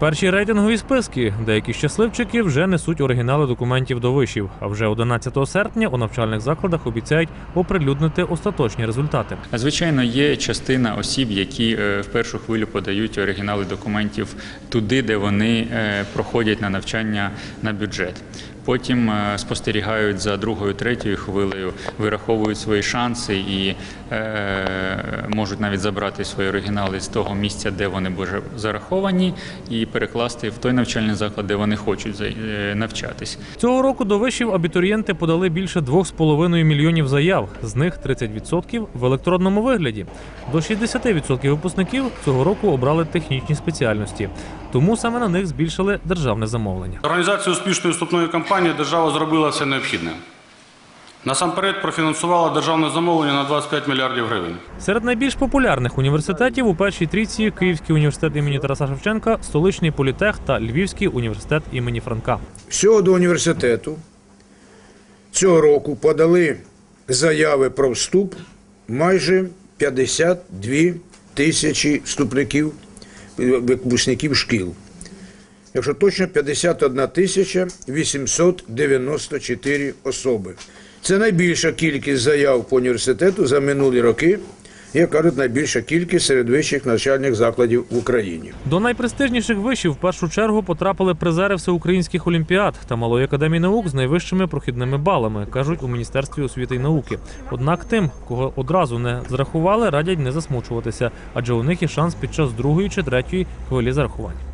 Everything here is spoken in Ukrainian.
Перші рейтингові списки. Деякі щасливчики вже несуть оригінали документів до вишів. А вже 11 серпня у навчальних закладах обіцяють оприлюднити остаточні результати. Звичайно, є частина осіб, які е, в першу хвилю подають оригінали документів туди, де вони е, проходять на навчання на бюджет. Потім е, спостерігають за другою, третьою хвилею, вираховують свої шанси і е, можуть навіть забрати свої оригінали з того місця, де вони вже зараховані, і перекласти в той навчальний заклад, де вони хочуть за- е, навчатись. Цього року до вишів абітурієнти подали більше 2,5 мільйонів заяв, з них 30% в електронному вигляді. До 60% випускників цього року обрали технічні спеціальності, тому саме на них збільшили державне замовлення. Організацію успішної вступної кампанії держава зробила все необхідне. Насамперед профінансувала державне замовлення на 25 мільярдів гривень. Серед найбільш популярних університетів у першій трійці Київський університет імені Тараса Шевченка, столичний політех та Львівський університет імені Франка. Всього до університету цього року подали заяви про вступ майже 52 тисячі вступників, випускників шкіл. Якщо точно, 51 тисяча 894 особи. Це найбільша кількість заяв по університету за минулі роки, як кажуть, найбільша кількість серед вищих навчальних закладів в Україні. До найпрестижніших вишів в першу чергу потрапили призери всеукраїнських олімпіад та малої академії наук з найвищими прохідними балами, кажуть у міністерстві освіти й науки. Однак тим, кого одразу не зрахували, радять не засмучуватися, адже у них є шанс під час другої чи третьої хвилі зарахувань.